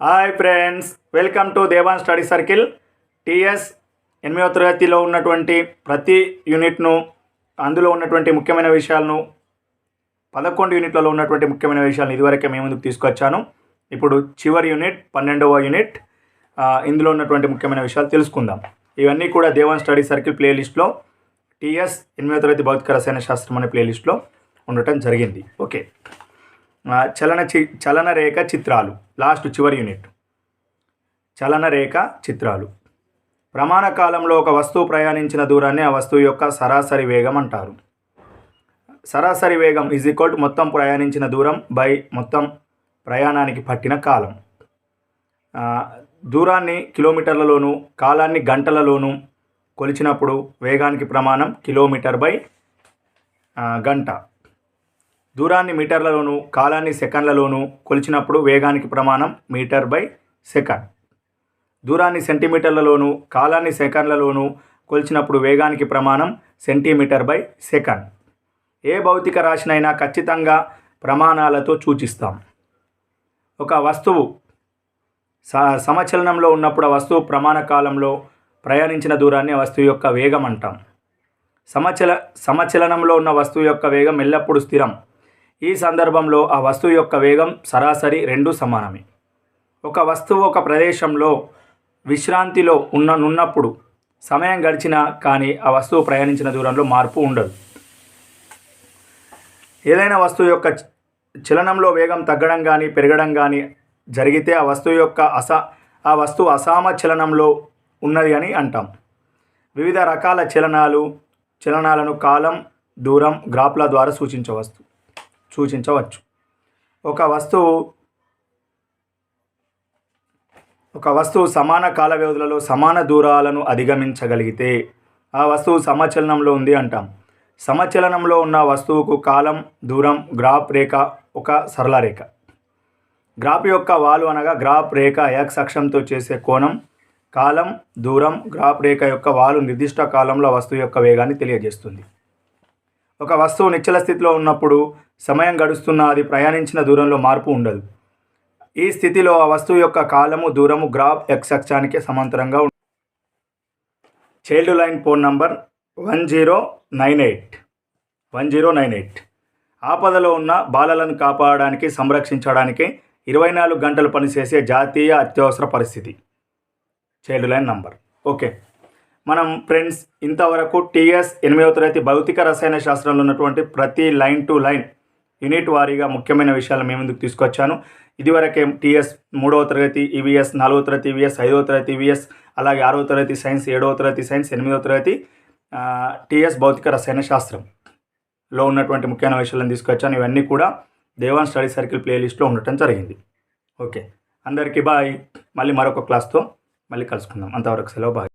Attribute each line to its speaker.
Speaker 1: Hi friends welcome to Devan study circle. TS ఎనిమిదవ తరగతిలో ఉన్నటువంటి ప్రతి యూనిట్ను అందులో ఉన్నటువంటి ముఖ్యమైన విషయాలను పదకొండు యూనిట్లలో ఉన్నటువంటి ముఖ్యమైన విషయాలను ఇదివరకే మేము ముందుకు తీసుకొచ్చాను. ఇప్పుడు చివరి యూనిట్ పన్నెండవ యూనిట్ ఇందులో ఉన్నటువంటి ముఖ్యమైన విషయాలు తెలుసుకుందాం. ఇవన్నీ కూడా దేవాన్ స్టడీ సర్కిల్ ప్లేలిస్ట్లో టీఎస్ ఎనిమిదవ తరగతి భౌతిక రసాయన శాస్త్రం అనే ప్లేలిస్ట్లో ఉండటం జరిగింది. ఓకే. చలన చి చలన రేఖ చిత్రాలు. లాస్ట్ చివరి యూనిట్. చలన రేఖ చిత్రాలు. ప్రమాణ కాలంలో ఒక వస్తువు ప్రయాణించిన దూరాన్ని ఆ వస్తువు యొక్క సరాసరి వేగం అంటారు. సరాసరి వేగం ఈజ్ ఈక్వల్ టు మొత్తం ప్రయాణించిన దూరం బై మొత్తం ప్రయాణానికి పట్టిన కాలం. దూరాన్ని కిలోమీటర్లలోను కాలాన్ని గంటలలోను కొలిచినప్పుడు వేగానికి ప్రమాణం కిలోమీటర్ బై గంట. దూరాన్ని మీటర్లలోను కాలాన్ని సెకండ్లలోను కొలిచినప్పుడు వేగానికి ప్రమాణం మీటర్ బై సెకండ్. దూరాన్ని సెంటీమీటర్లలోను కాలాన్ని సెకండ్లలోను కొలిచినప్పుడు వేగానికి ప్రమాణం సెంటీమీటర్ బై సెకండ్. ఏ భౌతిక రాశినైనా ఖచ్చితంగా ప్రమాణాలతో సూచిస్తాం. ఒక వస్తువు స సమచలనంలో ఉన్నప్పుడు ఆ వస్తువు ప్రమాణ కాలంలో ప్రయాణించిన దూరాన్ని వస్తువు యొక్క వేగం అంటాం. సమచల సమచలనంలో ఉన్న వస్తువు యొక్క వేగం ఎల్లప్పుడూ స్థిరం. ఈ సందర్భంలో ఆ వస్తువు యొక్క వేగం సరాసరి రెండు సమానమే. ఒక వస్తువు ఒక ప్రదేశంలో విశ్రాంతిలో ఉన్న నున్నప్పుడు సమయం గడిచినా కానీ ఆ వస్తువు ప్రయాణించిన దూరంలో మార్పు ఉండదు. ఏదైనా వస్తువు యొక్క చలనంలో వేగం తగ్గడం కానీ పెరగడం కానీ జరిగితే ఆ వస్తువు యొక్క అస ఆ వస్తువు అసామ చలనంలో ఉన్నది అని అంటాం. వివిధ రకాల చలనాలు చలనాలను కాలం దూరం గ్రాఫ్ల ద్వారా సూచించవచ్చు. సూచించవచ్చు. ఒక వస్తువు ఒక వస్తువు సమాన కాల వ్యవధులలో సమాన దూరాలను అధిగమించగలిగితే ఆ వస్తువు సమచలనంలో ఉంది అంటాం. సమచలనంలో ఉన్న వస్తువుకు కాలం దూరం గ్రాఫ్ రేఖ ఒక సరళ రేఖ. గ్రాఫ్ యొక్క వాలు అనగా గ్రాఫ్ రేఖ యాక్స్ అక్షంతో చేసే కోణం కాలం దూరం గ్రాఫ్ రేఖ యొక్క వాలు నిర్దిష్ట కాలంలో వస్తువు యొక్క వేగాన్ని తెలియజేస్తుంది. ఒక వస్తువు నిశ్చల స్థితిలో ఉన్నప్పుడు సమయం గడుస్తున్న అది ప్రయాణించిన దూరంలో మార్పు ఉండదు. ఈ స్థితిలో ఆ వస్తువు యొక్క కాలము దూరము గ్రాఫ్ ఎక్స్ అక్షానికి సమాంతరంగా ఉంటుంది child line phone number one zero nine eight. One zero nine eight. ఆపదలో ఉన్న బాలలను కాపాడడానికి సంరక్షించడానికి ఇరవై నాలుగు గంటలు పనిచేసే జాతీయ అత్యవసర పరిస్థితి. Child line number. ఓకే. మనం ఫ్రెండ్స్ ఇంతవరకు టీఎస్ ఎనిమిదవ తరగతి భౌతిక రసాయన శాస్త్రంలో ఉన్నటువంటి ప్రతి లైన్ టు లైన్ యూనిట్ వారీగా ముఖ్యమైన విషయాలు మేము ముందుకు తీసుకొచ్చాను. ఇదివరకే టీఎస్ మూడవ తరగతి ఈవీఎస్ నాలుగవ తరగతి ఈవీఎస్ ఐదవ తరగతి ఈవీఎస్ అలాగే ఆరవ తరగతి సైన్స్ ఏడవ తరగతి సైన్స్ ఎనిమిదవ తరగతి టీఎస్ భౌతిక రసాయన శాస్త్రంలో ఉన్నటువంటి ముఖ్యమైన విషయాలను తీసుకొచ్చాను. ఇవన్నీ కూడా దేవాన్ స్టడీ సర్కిల్ ప్లేలిస్ట్లో ఉండటం జరిగింది. ఓకే అందరికీ బాయ్ మళ్ళీ మరొక క్లాస్తో మళ్ళీ కలుసుకుందాం. అంతవరకు సెలవు బాయ్